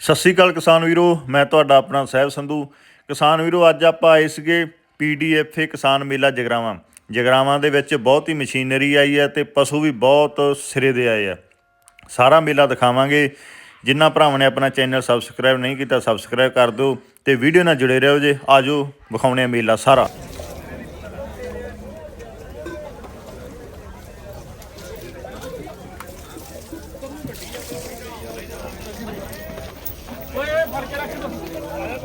ਸਤਿ ਸ਼੍ਰੀ ਅਕਾਲ ਕਿਸਾਨ ਵੀਰੋ, ਮੈਂ ਤੁਹਾਡਾ ਆਪਣਾ ਸਹਿਬ ਸੰਧੂ। ਕਿਸਾਨ ਵੀਰੋ, ਅੱਜ ਆਪਾਂ ਆਏ ਸੀਗੇ ਪੀਡੀਐਫਏ ਕਿਸਾਨ ਮੇਲਾ ਜਗਰਾਵਾਂ। ਜਗਰਾਵਾਂ ਦੇ ਵਿੱਚ ਬਹੁਤ ਹੀ ਮਸ਼ੀਨਰੀ ਆਈ ਹੈ ਤੇ ਪਸ਼ੂ ਵੀ ਬਹੁਤ ਸਿਰੇ ਦੇ ਆਏ ਆ। ਸਾਰਾ ਮੇਲਾ ਦਿਖਾਵਾਂਗੇ। ਜਿਨ੍ਹਾਂ ਭਰਾਵਾਂ ਨੇ ਆਪਣਾ ਚੈਨਲ ਸਬਸਕ੍ਰਾਈਬ ਨਹੀਂ ਕੀਤਾ, ਸਬਸਕ੍ਰਾਈਬ ਕਰ ਦਿਓ ਤੇ ਵੀਡੀਓ ਨਾਲ ਜੁੜੇ ਰਹੋ ਜੇ। ਆਜੋ, ਵਿਖਾਉਣੇ ਆ ਮੇਲਾ ਸਾਰਾ।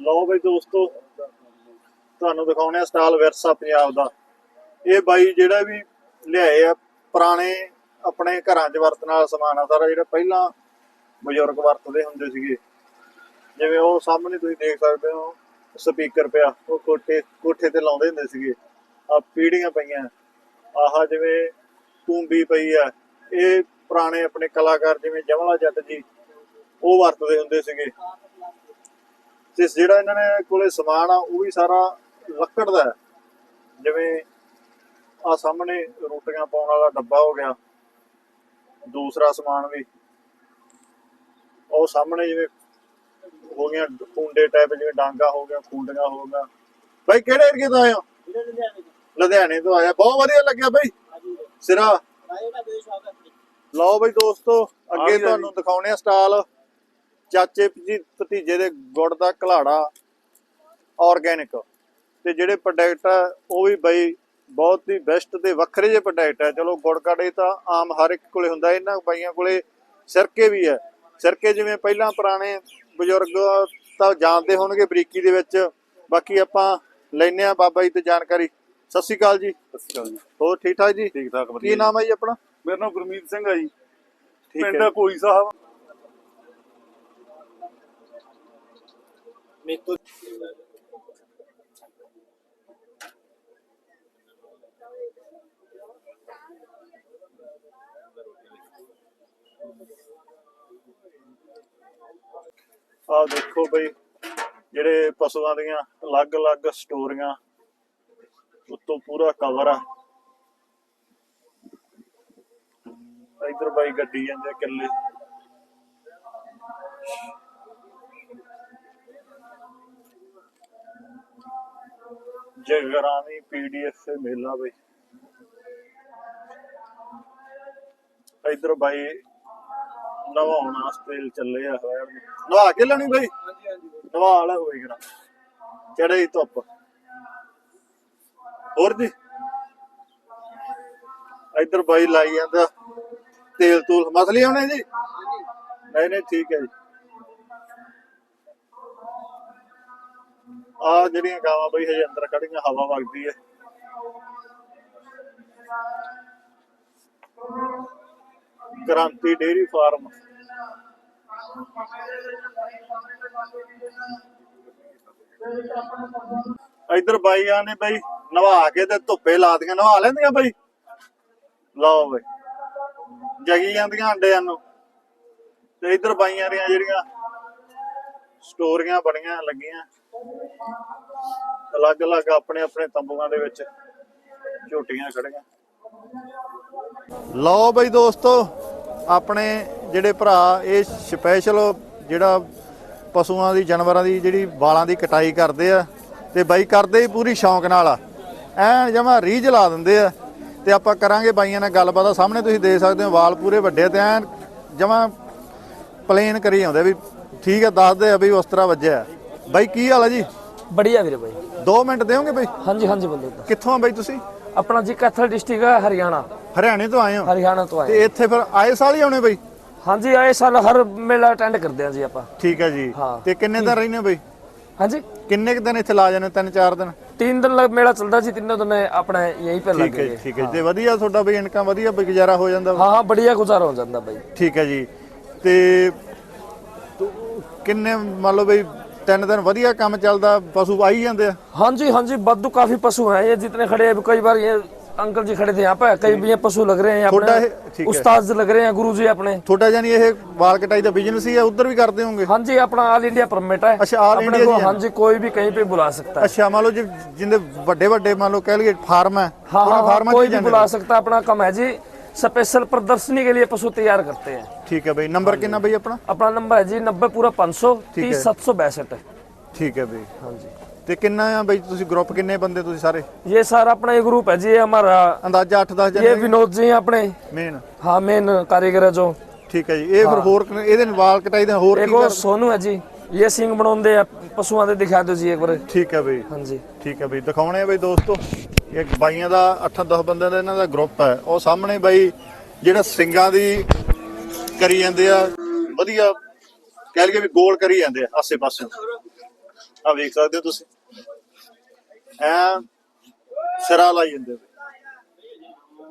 ਲਓ ਬਈ ਦੋਸਤੋ, ਤੁਹਾਨੂੰ ਦਿਖਾਉਣੇ ਆ ਸਟਾਲ ਵਿਰਸਾ ਪੰਜਾਬ ਦਾ। ਇਹ ਬਾਈ ਜਿਹੜਾ ਵੀ ਲਿਆਏ ਆ, ਪੁਰਾਣੇ ਆਪਣੇ ਘਰਾਂ 'ਚ ਵਰਤਣ ਵਾਲਾ ਸਮਾਨ ਆ, ਸਾਰਾ ਜਿਹੜਾ ਪਹਿਲਾਂ ਬਜ਼ੁਰਗ ਵਰਤਦੇ ਹੁੰਦੇ ਸੀਗੇ। ਜਿਵੇਂ ਉਹ ਸਾਹਮਣੇ ਤੁਸੀਂ ਦੇਖ ਸਕਦੇ ਹੋ ਸਪੀਕਰ ਪਿਆ, ਉਹ ਕੋਠੇ ਕੋਠੇ ਤੇ ਲਾਉਂਦੇ ਹੁੰਦੇ ਸੀਗੇ। ਆ ਪੀੜੀਆਂ ਪਈਆਂ। ਆਹ ਜਿਵੇਂ ਤੂੰਬੀ ਪਈ ਆ, ਇਹ ਪੁਰਾਣੇ ਆਪਣੇ ਕਲਾਕਾਰ ਜਿਵੇਂ ਜਮਲਾ ਜੱਟ ਜੀ, ਉਹ ਵਰਤਦੇ ਹੁੰਦੇ ਸੀਗੇ। ਤੇ ਜਿਹੜਾ ਇਹਨਾਂ ਨੇ ਕੋਲੇ ਸਮਾਨ ਆ, ਉਹ ਵੀ ਸਾਰਾ ਲੱਕੜ ਦਾ ਹੈ। ਜਿਵੇਂ ਆ ਸਾਹਮਣੇ ਰੋਟੀਆਂ ਪਾਉਣ ਵਾਲਾ ਡੱਬਾ ਹੋ ਗਿਆ। ਦੂਸਰਾ ਸਮਾਨ ਵੀ। ਉਹ ਸਾਹਮਣੇ ਜਿਵੇਂ ਹੋ ਗਿਆ ਕੁੰਡੇ ਟਾਈਪ ਜਿਵੇਂ ਡਾਂਗਾ ਹੋ ਗਿਆ ਖੁੰਡੀਆਂ ਹੋ ਗਿਆ। ਬਾਈ ਕਿਹੜੇ ਏਰੀਏ ਤੋਂ ਹੋ? ਲੁਧਿਆਣੇ ਤੋਂ ਆਇਆ। ਬਹੁਤ ਵਧੀਆ ਲੱਗਿਆ ਬਾਈ। ਸਿਰਾ। ਲਓ ਬਈ ਦੋਸਤੋ ਅੱਗੇ ਤੁਹਾਨੂੰ ਦਿਖਾਉਣੇ ਆ ਸਟਾਲ। ਚਾਚੇ ਜੀ ਭਤੀਜੇ ਦੇ ਗੁੜ ਦਾ ਘਲਾੜਾ। ਆਰਗੈਨਿਕ ਤੇ ਜਿਹੜੇ ਪ੍ਰੋਡਕਟ ਆ ਉਹ ਵੀ ਬਈ ਬਹੁਤ ਹੀ ਬੈਸਟ ਤੇ ਵੱਖਰੇ ਜਿਹੇ ਪ੍ਰੋਡਕਟ ਆ। ਚਲੋ ਗੁੜ ਕਾੜੇ ਤਾਂ ਆਮ ਹਰ ਇੱਕ ਕੋਲੇ ਹੁੰਦਾ। ਇਹਨਾਂ ਬਾਈਆਂ ਕੋਲੇ ਸਿਰਕੇ ਵੀ ਹੈ ਸਿਰਕੇ ਜਿਵੇਂ ਪਹਿਲਾਂ ਪੁਰਾਣੇ ਬਜ਼ੁਰਗ ਤਾਂ ਜਾਣਦੇ ਹੋਣਗੇ ਬਰੀਕੀ ਦੇ ਵਿੱਚ। ਬਾਕੀ ਆਪਾਂ ਲੈਨੇ ਆ ਬਾਬਾ ਜੀ ਤੇ ਜਾਣਕਾਰੀ। ਸਤਿ ਸ਼੍ਰੀ ਅਕਾਲ ਜੀ। ਸਤਿ ਸ਼੍ਰੀ ਅਕਾਲ ਜੀ। ਹੋਰ ਠੀਕ ਠਾਕ ਜੀ? ਠੀਕ ਠਾਕ ਕੀ ਨਾਮ ਹੈ ਜੀ ਆਪਣਾ? ਮੇਰਾ ਨਾਮ ਗੁਰਮੀਤ ਸਿੰਘ ਆ ਜੀ। ਠੀਕ ਪਿੰਡ ਹੈ ਕੋਈ ਸਾਹਿਬ। ਆਹ ਦੇਖੋ ਬਈ, ਜਿਹੜੇ ਪਸ਼ੂਆਂ ਦੀਆਂ ਅਲੱਗ-ਅਲੱਗ ਸਟੋਰੀਆਂ, ਉੱਤੋਂ ਪੂਰਾ ਕਵਰ ਆ। ਇਧਰ ਬਾਈ ਗੱਡੀ ਜਾਂਦੇ ਆ ਜਗਰਾਨੀ ਪੀਡੀਐਫ ਮੇਲਾ ਬਈ। ਇਧਰ ਬਾਈ ਨਵਾਉਣ ਵਾਸਤੇ ਚੱਲੇ ਆ ਹੋਇਆ ਨਵਾ ਕੇ ਲੈਣੀ ਬਈ? ਹਾਂਜੀ ਹਾਂਜੀ ਨਵਾ ਲੈ ਹੋਈ ਕਰਾ ਚੜੇ ਧੁੱਪ? ਹੋਰ ਜੀ? ਇੱਧਰ ਬਾਈ ਲਾਈ ਜਾਂਦਾ। ਤੇਲ ਤੂਲ ਮਸਲੀ ਆਉਣੇ ਜੀ? ਨਹੀਂ ਨਹੀਂ ਠੀਕ ਹੈ ਜੀ। ਆ ਜਿਹੜੀਆਂ ਗਾਵਾਂ ਬਈ ਹਜੇ ਅੰਦਰ ਖੜੀਆਂ ਹਵਾ ਵਗਦੀ ਹੈ। ਕ੍ਰਾਂਤੀ ਡੇਰੀ ਫਾਰਮ। ਇੱਧਰ ਬਾਈਆਂ ਨੇ ਬਈ ਨਵਾ ਕੇ ਤੇ ਧੁੱਪੇ ਲਾ ਨਵਾ ਲੈਂਦੀਆਂ ਬਈ? ਲਓ ਬਈ, ਜਗੀ ਜਾਂਦੀਆਂ ਅੰਡਿਆਂ ਨੂੰ। ਤੇ ਇਧਰ ਬਾਈਆਂ ਦੀਆਂ ਜਿਹੜੀਆਂ ਸਟੋਰੀਆਂ ਬਣੀਆਂ, ਲੱਗੀਆਂ। ਅਲੱਗ-ਅਲੱਗ ਆਪਣੇ ਆਪਣੇ ਤੰਬੂਆਂ ਦੇ ਵਿੱਚ ਝੋਟੀਆਂ ਖੜੀਆਂ ਲਓ ਬਈ ਦੋਸਤੋ ਆਪਣੇ ਜਿਹੜੇ ਭਰਾ ਇਹ ਸਪੈਸ਼ਲ ਜਿਹੜਾ ਪਸ਼ੂਆਂ ਦੀ ਜਾਨਵਰਾਂ ਦੀ ਜਿਹੜੀ ਵਾਲਾਂ ਦੀ ਕਟਾਈ ਕਰਦੇ ਆ ਤੇ ਬਾਈ ਕਰਦੇ ਹੀ ਪੂਰੀ ਸ਼ੌਂਕ ਨਾਲ ਆ। ਐ ਜਮਾ ਰੀਝ ਲਾ ਦਿੰਦੇ ਆ ਤੇ ਆਪਾਂ ਕਰਾਂਗੇ ਬਾਈਆਂ ਨਾਲ ਗੱਲਬਾਤ ਆ ਸਾਹਮਣੇ ਤੁਸੀਂ ਦੇਖ ਸਕਦੇ ਹੋ ਵਾਲ ਪੂਰੇ ਵੱਡੇ ਤੇ ਐ ਜਮਾ ਪਲੇਨ ਕਰੀ ਆਉਂਦੇ ਵੀ ਠੀਕ ਆ ਦੱਸਦੇ ਆ ਵੀ ਉਸ ਤਰ੍ਹਾਂ ਵੱਜਿਆ। ਬਾਈ ਕੀ ਹਾਲ ਆ ਜੀ? ਬੜੀਆ ਵੀਰੇ ਬਾਈ। 2 ਮਿੰਟ ਦੇਵੋਗੇ ਬਾਈ? ਹਾਂਜੀ ਹਾਂਜੀ ਬੰਦੇ ਕਿੱਥੋਂ ਆ ਬਾਈ ਤੁਸੀਂ? ਆਪਣਾ ਜੀ ਕੈਥਲ ਡਿਸਟ੍ਰਿਕਟ ਹੈ ਹਰਿਆਣਾ। ਹਰਿਆਣੇ ਤੋਂ ਆਏ ਹੋ? ਹਰਿਆਣਾ ਤੋਂ ਆਏ ਤੇ ਇੱਥੇ ਫਿਰ ਆਏ ਸਾਲ ਹੀ ਆਉਣੇ ਬਈ? ਹਾਂਜੀ ਆਏ ਸਾਲ ਹਰ ਮੇਲਾ ਅਟੈਂਡ ਕਰਦੇ ਆ ਜੀ ਆਪਾਂ। ਠੀਕ ਹੈ ਜੀ। ਤੇ ਕਿੰਨੇ ਦਿਨ ਰਹਿੰਦੇ ਬਈ? ਹਾਂਜੀ। ਕਿੰਨੇ ਦਿਨ ਇੱਥੇ ਲਾ ਜਾਂਦੇ ਤਿੰਨ ਚਾਰ ਦਿਨ? ਤਿੰਨ ਦਿਨ ਲੱਗ ਮੇਲਾ ਚੱਲਦਾ ਜੀ ਤਿੰਨੋਂ ਦਿਨ ਆਪਣਾ ਯਹੀਂ ਪਰ ਲੱਗ ਠੀਕ ਹੈ ਤੇ ਵਧੀਆ ਤੁਹਾਡਾ ਬਈ ਇਨਕਮ ਵਧੀਆ ਬਈ ਗੁਜ਼ਾਰਾ ਹੋ ਜਾਂਦਾ ਵਾ। ਹਾਂ ਹਾਂ ਬੜੀਆ ਗੁਜ਼ਾਰਾ ਹੋ ਜਾਂਦਾ ਬਾਈ। ਠੀਕ ਹੈ ਜੀ। ਤੇ ਕਿੰਨੇ ਮੰਨ ਲਓ ਬਈ ਤਿੰਨ ਦਿਨ ਵਧੀਆ ਕੰਮ ਚੱਲਦਾ ਪਸ਼ੂ ਆਈ ਜਾਂਦੇ ਆ हाँ जी हाँ जी बद्दू काफी पशु हैं ये जितने खड़े हैं कई बार ये अंकल जी खड़े थे यहाँ पे कई भी ये पशु लग रहे हैं छोटा है, अपने ठीक है। उस्ताद जी लग रहे हैं गुरु जी अपने ਤੁਹਾਡਾ ਜਾਨੀ ਇਹ ਵਾਲ ਕਟਾਈ ਦਾ ਬਿਜ਼ਨਸ ਹੀ ਆ ਉਧਰ ਵੀ ਕਰਦੇ ਹੋਵੋਗੇ हाँ जी अपना ऑल इंडिया परमिट है अच्छा, all अपने India को जी है। हाँ जी कोई भी कहीं पे बुला सकता है ਅੱਛਾ ਮੰਨ ਲਓ ਜੀ ਜਿੰਦੇ ਵੱਡੇ ਵੱਡੇ ਮੰਨ ਲਓ ਕਹਿ ਲਈਏ ਫਾਰਮ ਹੈ हाँ ਉਹਨਾਂ हाँ, हाँ ਫਾਰਮਾਂ 'ਚ कोई ਹੀ भी ਜਾਂਦੇ बुला ਨੇ। सकता है अपना कम है जी स्पेशल प्रदर्शनी के लिए पशु तैयार करते हैं ठीक है भाई नंबर कितना भाई अपना अपना नंबर है जी नब्बे पूरा ਪੰਜ ਸੌ ਤੀਹ ਸੱਤ ਸੌ ਬਾਸਠ ਠੀਕ ਹੈ ਬਈ ਹਾਂਜੀ ਤੇ ਕਿੰਨਾ ਆ ਬਈ ਤੁਸੀਂ ਗਰੁੱਪ ਕਿੰਨੇ ਬੰਦੇ ਤੁਸੀਂ ਸਾਰੇ ये सारा अपना ये ग्रुप है जी ये हमारा ਅੰਦਾਜ਼ਾ 8-10 ये ਜਣੇ विनोद जी हैं अपने ਮੇਨ हाँ मेन कारीगर है जो ਠੀਕ ਹੈ ਜੀ ਇਹ ਫਿਰ ਹੋਰ ਕਿੰਨੇ- ਇਹਦੇ ਨਾਲ ਵਾਲ ਕਟਾਈ ਦੇ ਹੋਰ एक ਕੀ और ਕਰ सोनू है जी ये सिंह बनाते हैं पशुओं के दिखा दो जी एक बार ਠੀਕ ਹੈ ਬਈ हाँ जी ਠੀਕ ਹੈ ਬਈ ਦਿਖਾਉਣੇ ਆ ਬਈ ਦੋਸਤੋ ਇੱਕ ਬਾਈਆਂ ਦਾ 8-10 ਬੰਦਿਆਂ ਦਾ ਇਹਨਾਂ ਦਾ ਗਰੁੱਪ ਹੈ। ਉਹ ਸਾਹਮਣੇ ਬਾਈ ਜਿਹੜਾ ਸਿੰਗਾਂ ਦੀ ਕਰੀ ਜਾਂਦੇ ਆ, ਵਧੀਆ ਕਹਿ ਲਈਏ ਵੀ ਗੋਲ ਕਰੀ ਜਾਂਦੇ ਆ ਆਸੇ ਪਾਸੇ। ਆ ਵੇਖ ਸਕਦੇ ਹੋ ਤੁਸੀਂ। ਐ ਸਿਰਾ ਲਾਈ ਜਾਂਦੇ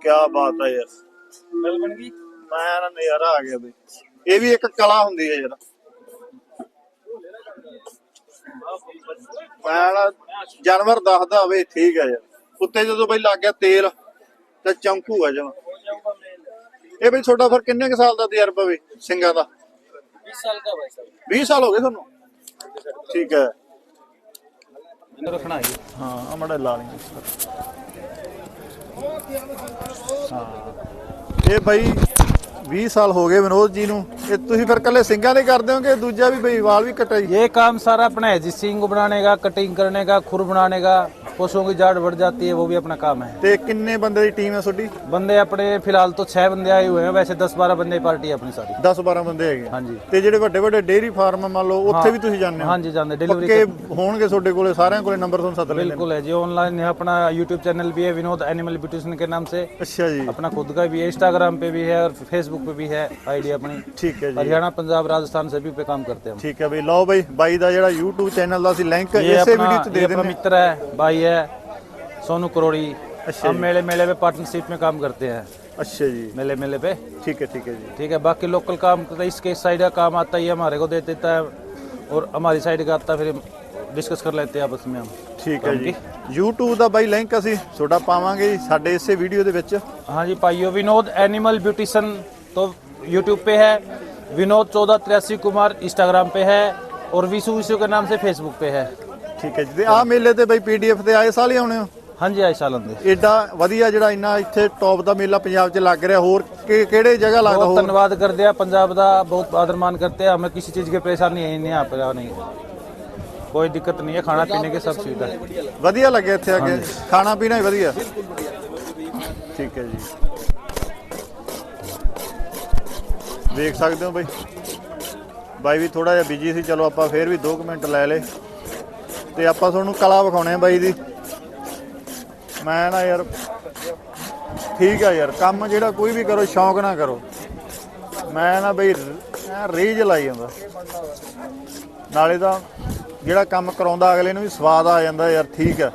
ਕੀ ਬਾਤ ਹੈ ਯਾਰ। ਬਣ ਗਈ ਮੈਂ ਨਾ ਨਜ਼ਾਰਾ ਆ ਗਿਆ ਬਈ। ਇਹ ਵੀ ਇੱਕ ਕਲਾ ਹੁੰਦੀ ਹੈ ਯਾਰ। ਮੈਂ ਜਾਨਵਰ ਦੱਸਦਾ ਹੋਵੇ, ਠੀਕ ਹੈ ਯਾਰ। ਉੱਤੇ ਜਦੋਂ ਬਈ ਲੱਗ ਗਿਆ ਤੇਲ ਤੇ ਚੌਂਕੂ ਆ ਜਮਾ ਇਹ ਬਈ ਤੁਹਾਡਾ ਫਿਰ ਕਿੰਨੇ ਕੁ ਸਾਲ ਦਾ ਤਜਰਬਾ ਬਈ ਸਿੰਘਾਂ ਦਾ 20 ਸਾਲ ਦਾ ਭਾਈ ਸਾਹਿਬ 20 ਸਾਲ ਹੋ ਗਏ ਤੁਹਾਨੂੰ ਠੀਕ ਹੈ ਮੈਨੂੰ ਰੱਖਣਾ ਹੈ ਹਾਂ ਆ ਮੜਾ ਲਾ ਲਈ ਹਾਂ ਇਹ ਬਈ 20 ਸਾਲ ਹੋ ਗਏ ਵਿਨੋਦ ਜੀ ਨੂੰ ਇਹ ਤੁਸੀਂ ਫਿਰ ਕੱਲੇ ਸਿੰਘਾਂ ਦੇ ਕਰਦੇ ਹੋਗੇ ਦੂਜਾ ਵੀ ਬਈ ਵਾਲ ਵੀ ਕਟਾਈ ये काम सारा अपना है जी सींग बनाने का कटिंग करने का खुर बनाने का पशुओं की जाड़ बढ़ जाती है वो भी अपना काम है ਤੇ ਕਿੰਨੇ ਬੰਦੇ ਦੀ ਟੀਮ ਹੈ ਤੁਹਾਡੀ बंदे अपने फिलहाल तो छह बंदे आए हुए हैं वैसे दस बारह बंदे की पार्टी है अपनी सारी 10 12 ਬੰਦੇ ਹੈਗੇ हाँ जी ਤੇ ਜਿਹੜੇ ਵੱਡੇ ਵੱਡੇ ਡੇਅਰੀ ਫਾਰਮ ਮੰਨ ਲਓ ਉੱਥੇ ਵੀ ਤੁਸੀਂ ਜਾਂਦੇ ਹੋ हाँ जी जानते डिलीवरी ਪੱਕੇ ਹੋਣਗੇ ਤੁਹਾਡੇ ਕੋਲੇ ਸਾਰਿਆਂ ਕੋਲੇ ਨੰਬਰ ਤੁਹਾਨੂੰ ਸੱਦ ਲੈਂਦੇ ਨੇ बिल्कुल है जी ऑनलाइन है अपना यूट्यूब चैनल भी है विनोद एनिमल ब्यूटिशन के नाम से ਅੱਛਾ ਜੀ अपना खुद का भी है इंस्टाग्राम पे भी है और फेसबुक पे भी है आईडी अपनी ਠੀਕ ਹੈ ਜੀ हरियाणा पंजाब राजस्थान सभी पे काम करते हैं हम ਠੀਕ ਹੈ ਬਈ ਲਓ ਬਈ ਬਾਈ ਦਾ ਜਿਹੜਾ YouTube ਚੈਨਲ ਦਾ ਅਸੀਂ ਲਿੰਕ ये ਇਸੇ अपना ਵੀਡੀਓ 'ਚ ਦੇ ये अपना ਦਿੰਦੇ मित्र है भाई है सोनू करोड़ी अच्छा हम जी। मेले मेले में पार्टनरशिप में काम करते हैं ਅੱਛਾ ਜੀ मेले मेले पे ਠੀਕ ਹੈ ਠੀਕ ਹੈ ਜੀ ठीक है बाकी लोकल काम तो इसके साइड का काम आता ही है हमारे को दे देता है और हमारी साइड का आता है फिर हम डिस्कस कर लेते हैं आपस में हम ਠੀਕ ਹੈ ਜੀ YouTube ਦਾ ਬਾਈ ਲਿੰਕ ਅਸੀਂ ਤੁਹਾਡਾ ਪਾਵਾਂਗੇ ਜੀ ਸਾਡੇ ਇਸੇ ਵੀਡੀਓ ਦੇ ਵਿੱਚ हाँ जी पाइयो विनोद एनिमल ब्यूटिशन तो यूट्यूब पे है विनोद चौदह तिरासी कुमार इंस्टाग्राम पे है और विशु विशु के नाम से फेसबुक पे है ਠੀਕ ਹੈ ਜੀ ਤੇ ਆਹ ਮੇਲੇ ਤੇ ਬਈ PDF ਤੇ ਆਏ ਸਾਲ ਹੀ ਆਉਣੇ ਹੋ हाँ जी आई सालन दे ਏਡਾ ਵਧੀਆ ਜਿਹੜਾ ਇੰਨਾ ਇੱਥੇ ਟੌਪ ਦਾ ਮੇਲਾ ਪੰਜਾਬ 'ਚ ਲੱਗ ਰਿਹਾ ਹੋਰ ਕਿ- ਕਿਹੜੇ ਜਗ੍ਹਾ ਲੱਗਦਾ बहुत ਹੋਰ धन्यवाद कर दिया पंजाब का बहुत आदर मान करते हैं हमें किसी चीज़ की परेशानी है ही नहीं यहाँ पर नहीं कोई दिक्कत नहीं है खाना पीने की सब सुविधा है ਵਧੀਆ ਲੱਗਿਆ ਇੱਥੇ ਆ ਕੇ ਖਾਣਾ ਪੀਣਾ ਹੀ ਵਧੀਆ ਠੀਕ ਹੈ ਜੀ ਦੇਖ ਸਕਦੇ ਹੋ ਬਾਈ ਬਾਈ ਵੀ ਥੋੜਾ ਜਿਹਾ ਬਿਜੀ ਸੀ ਚਲੋ ਆਪਾਂ ਫੇਰ ਵੀ 2 ਮਿੰਟ ਲੈ ਲੇ ਤੇ ਆਪਾਂ ਤੁਹਾਨੂੰ ਕਲਾ ਵਿਖਾਉਣੇ ਆ ਬਾਈ ਦੀ ਮੈਂ ਨਾ ਯਾਰ ਠੀਕ ਆ ਯਾਰ ਕੰਮ ਜਿਹੜਾ ਕੋਈ ਵੀ ਕਰੋ ਸ਼ੌਂਕ ਨਾ ਕਰੋ ਮੈਂ ਨਾ ਬਈ ਐਂ ਰੀਝ ਲਾਈ ਜਾਂਦਾ ਨਾਲੇ ਤਾਂ ਜਿਹੜਾ ਕੰਮ ਕਰਾਉਂਦਾ ਅਗਲੇ ਨੂੰ ਵੀ ਸਵਾਦ ਆ ਜਾਂਦਾ ਯਾਰ ਠੀਕ ਹੈ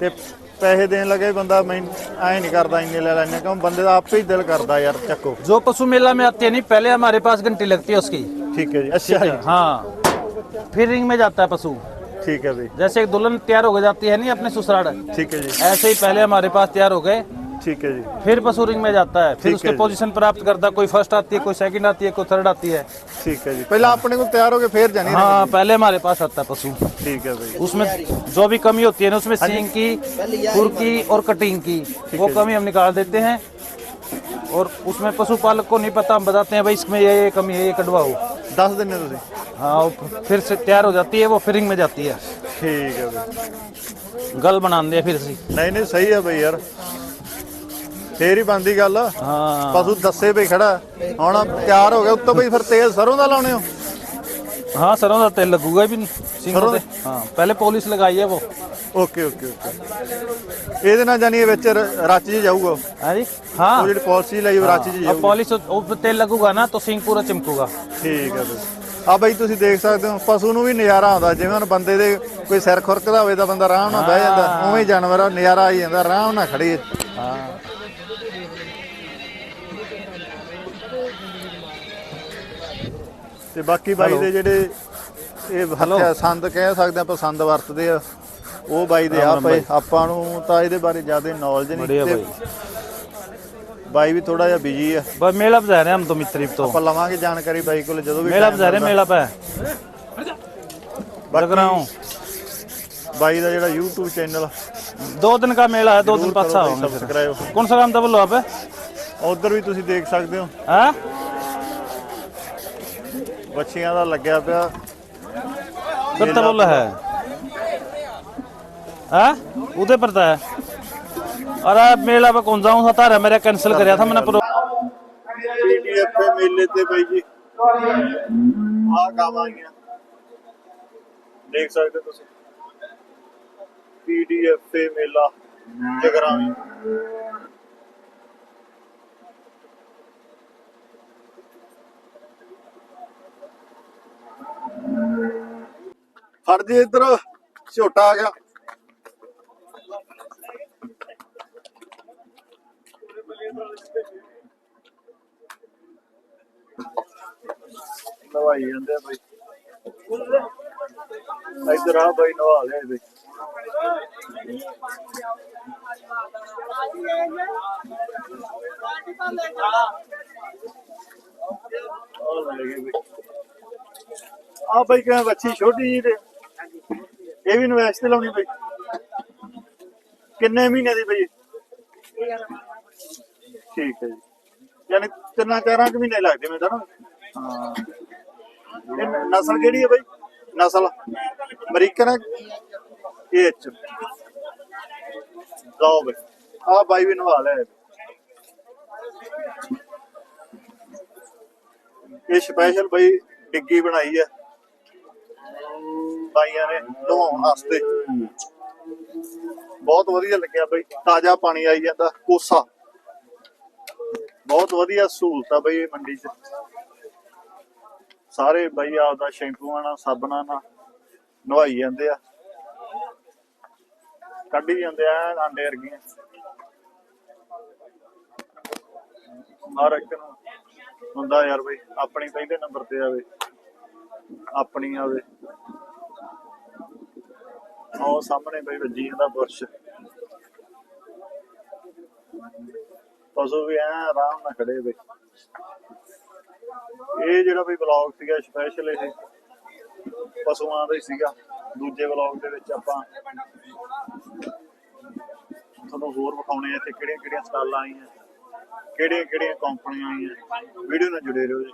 ਤੇ ਪੈਸੇ ਦੇਣ ਲੱਗੇ ਬੰਦਾ ਮੈਂ ਐ ਨਹੀਂ ਕਰਦਾ ਇੰਨੇ ਲੈ ਲੈਣੇ ਕਿਉਂ ਬੰਦੇ ਦਾ ਆਪੇ ਹੀ ਦਿਲ ਕਰਦਾ ਯਾਰ ਚੱਕੋ जो पशु मेला में आते हैं नहीं पहले हमारे पास घंटी लगती है उसकी ਠੀਕ ਹੈ ਜੀ ਅੱਛਾ ਜੀ हाँ फिर रिंग में जाता है पशु ठीक है भाई। जैसे एक दुल्हन तैयार हो जाती है नहीं अपने ससुराल? ठीक है जी। ऐसे ही पहले हमारे पास तैयार हो गए। ठीक है जी। फिर रिंग में जाता है। फिर उसके पोजीशन प्राप्त करता है। कोई फ़र्स्ट आती है कोई सेकंड आती है कोई थर्ड आती है। ठीक है जी। पहले अपने को तैयार हो गए फिर जाने हाँ पहले हमारे पास आता है पशु। ठीक है भाई। उसमें जो भी कमी होती है ना उसमें हाँ सींग की खुर की और कटिंग की वो कमी हम निकाल देते हैं। और उसमें पशुपालक को नहीं पता हम बताते हैं भाई इसमें ये कमी है ये कटवाओ। दस दिन हाँ वो फिर से तैयार हो जाती है वो फिरिंग में जाती है ਠੀਕ ਹੈ ਬਈ गल बना दे फिर से ਨਹੀਂ ਨਹੀਂ ਸਹੀ ਹੈ ਬਈ ਯਾਰ ਫੇਰ ਹੀ ਬੰਦੀ ਗੱਲ हाँ ਪਸ਼ੂ ਦੱਸੇ ਵੀ ਖੜਾ ਹੁਣ ਤਿਆਰ ਹੋ ਗਿਆ ਉੱਤੋਂ ਬਈ ਫਿਰ ਤੇਲ ਸਰੋਂ ਦਾ ਲਾਉਣੇ ਹੋ हाँ सरों का तेल लगूगा भी सिंगों सरों पे हाँ पहले पॉलिश लगाई है वो ਓਕੇ ਓਕੇ ਓਕੇ ਇਹਦੇ ਨਾਲ ਜਾਨੀ ਇਹ ਵਿੱਚ ਰ- ਰਚ ਜੀ ਜਾਊਗਾ हाँ जी हाँ ਉਹ ਜਿਹੜੀ ਪਾਲਿਸੀ ਲਈ ਉਹ ਰਚ ਜੀ अब ਜਾਊਗਾ पॉलिश वो तेल लगूगा ना तो सिंग पूरा चमकूगा ਠੀਕ ਹੈ ਬਈ ਆ ਬਈ ਤੁਸੀਂ ਦੇਖ ਸਕਦੇ ਹੋ ਪਸ਼ੂ ਨੂੰ ਵੀ ਨਜ਼ਾਰਾ ਆਉਂਦਾ ਜਿਵੇਂ ਹੁਣ ਬੰਦੇ ਦੇ ਕੋਈ ਸਿਰ ਖੁਰਕਦਾ ਹੋਵੇ ਤਾਂ ਬੰਦਾ ਆਰਾਮ ਨਾਲ ਬਹਿ ਜਾਂਦਾ ਉਵੇਂ ਜਾਨਵਰ ਨਜ਼ਾਰਾ ਆ ਜਾਂਦਾ ਆਰਾਮ ਨਾਲ ਖੜੀ ਹਾਂ। ਤੇ ਬਾਕੀ ਬਾਈ ਦੇ ਜਿਹੜੇ ਇਹ ਹੱਥਿਆ ਸੰਦ ਕਹਿ ਸਕਦੇ ਆਪਾਂ ਸੰਦ ਵਰਤਦੇ ਆ ਉਹ ਬਾਈ ਦੇ ਆ ਆਪਾਂ ਨੂੰ ਤਾਂ ਇਹਦੇ ਬਾਰੇ ਜ਼ਿਆਦਾ ਨੌਲੇਜ ਨਹੀਂ ਤੇ ਬਾਈ ਵੀ ਥੋੜਾ ਜਿਹਾ ਬਿਜੀ ਆ बस मेला बजा रहे हैं हम तो मित्री तो ਆਪਾਂ ਲਵਾਂਗੇ ਜਾਣਕਾਰੀ ਬਾਈ ਕੋਲ ਜਦੋਂ ਵੀ मेला time बजा रहे हैं ਮਿਲਦਾ। मेला पे ਬਾਕੀ लग रहा हूँ ਬਾਈ ਦਾ ਜਿਹੜਾ YouTube ਚੈਨਲ दो दिन का मेला है दो दिन पाँच होंगे फिर ਸਬਸਕ੍ਰਾਈਬ कौन सा काम था बोलो आप ਉਧਰ ਵੀ ਤੁਸੀਂ ਦੇਖ ਸਕਦੇ ਹੋ हाँ ਬੱਚੀਆਂ ਦਾ ਲੱਗਿਆ ਪਿਆ कितना बोला है हाँ उधर पड़ता है अरे मेला पे कौन जाऊँ था तारा मेरा कैंसिल कराया था मैंने प्रो ਪੀਡੀਐਫ ਦੇ ਮੇਲੇ ਤੇ ਬਾਈ ਜੀ ਆ ਗਾਵਾਂ ਆਈਆਂ ਦੇਖ ਸਕਦੇ ਹੋ ਤੁਸੀਂ ਪੀਡੀਐਫ ਤੇ ਮੇਲਾ ਜਗਰਾਵੀ ਫੜ ਜੀ ਇੱਧਰ ਝੋਟਾ ਆ ਗਿਆ ਨਵਾਈ ਜਾਂਦੇ ਆ ਬਾਈ। ਆ ਬਾਈ, ਨਵਾ ਲਿਆ ਬਈ ਆ ਬਈ ਕਿਵੇਂ ਬੱਚੀ ਛੋਟੀ ਜੀ ਤੇ। ਇਹ ਵੀ ਨਵੈਸ਼ ਤੇ ਲਾਉਣੀ ਬਈ। ਕਿੰਨੇ ਮਹੀਨੇ ਦੀ ਬਈ ਠੀਕ ਹੈ ਜੀ। ਯਾਨੀ ਤਿੰਨਾਂ ਚਾਰਾਂ ਕੁ ਮਹੀਨੇ ਲੱਗਦੇ ਮੈਨੂੰ ਤਾਂ ਹਾਂ। ਇਹ ਨਸਲ ਕਿਹੜੀ ਹੈ ਬਈ? ਨਸਲ ਅਮਰੀਕਨ ਹੈ? ਇਹ ਚ। ਲਓ ਬਈ। ਆ ਬਾਈ ਵੀ ਨਵਾ ਲਿਆ ਇਹ ਸਪੈਸ਼ਲ ਬਈ ਡਿੱਗੀ ਬਣਾਈ ਹੈ। ਬਾਈਆਂ ਨੇ ਨਵਾਉਣ ਵਾਸਤੇ। ਬਹੁਤ ਵਧੀਆ ਲੱਗਿਆ ਬਈ। ਤਾਜ਼ਾ ਪਾਣੀ ਆਈ ਜਾਂਦਾ। ਕੋਸਾ। ਬਹੁਤ ਵਧੀਆ ਸਹੂਲਤ ਆ ਬਈ ਇਹ ਮੰਡੀ 'ਚ। ਸਾਰੇ ਬਈ ਆਪਦਾ ਸ਼ੈਂਪੂਆਂ ਨਾਲ ਸਾਬਣਾਂ ਨਾਲ ਨਵਾਈ ਜਾਂਦੇ ਆ। ਕੱਢੀ ਜਾਂਦੇ ਆ ਆਂਡੇ ਵਰਗੀਆਂ। ਹਰ ਇੱਕ ਨੂੰ ਹੁੰਦਾ ਯਾਰ ਬਈ, ਆਪਣੀ ਪਹਿਲੇ ਨੰਬਰ ਤੇ ਆਵੇ, ਆਪਣੀ ਆਵੇ। ਉਹ ਸਾਹਮਣੇ ਬਈ ਵੱਜੀ ਜਾਂਦਾ ਬੁਰਸ਼। ਪਸ਼ੂ ਵੀ ਐ ਆਰਾਮ ਨਾਲ ਖੜੇ ਬਈ ਇਹ ਜਿਹੜਾ ਵੀ ਬਲੌਗ ਸੀਗਾ ਸਪੈਸ਼ਲ ਇਹ ਪਸ਼ੂਆਂ ਦਾ ਹੀ ਸੀਗਾ। ਦੂਜੇ ਬਲੌਗ ਦੇ ਵਿੱਚ ਆਪਾਂ ਤੁਹਾਨੂੰ ਹੋਰ ਵਿਖਾਉਣੇ ਆ ਇੱਥੇ ਕਿਹੜੀਆਂ ਕਿਹੜੀਆਂ ਸਟਾਲਾਂ ਆਈਆਂ ਕਿਹੜੀਆਂ ਕਿਹੜੀਆਂ ਕੰਪਨੀਆਂ ਆਈਆਂ। ਵੀਡੀਓ ਨਾਲ ਜੁੜੇ ਰਹੋ ਜੀ।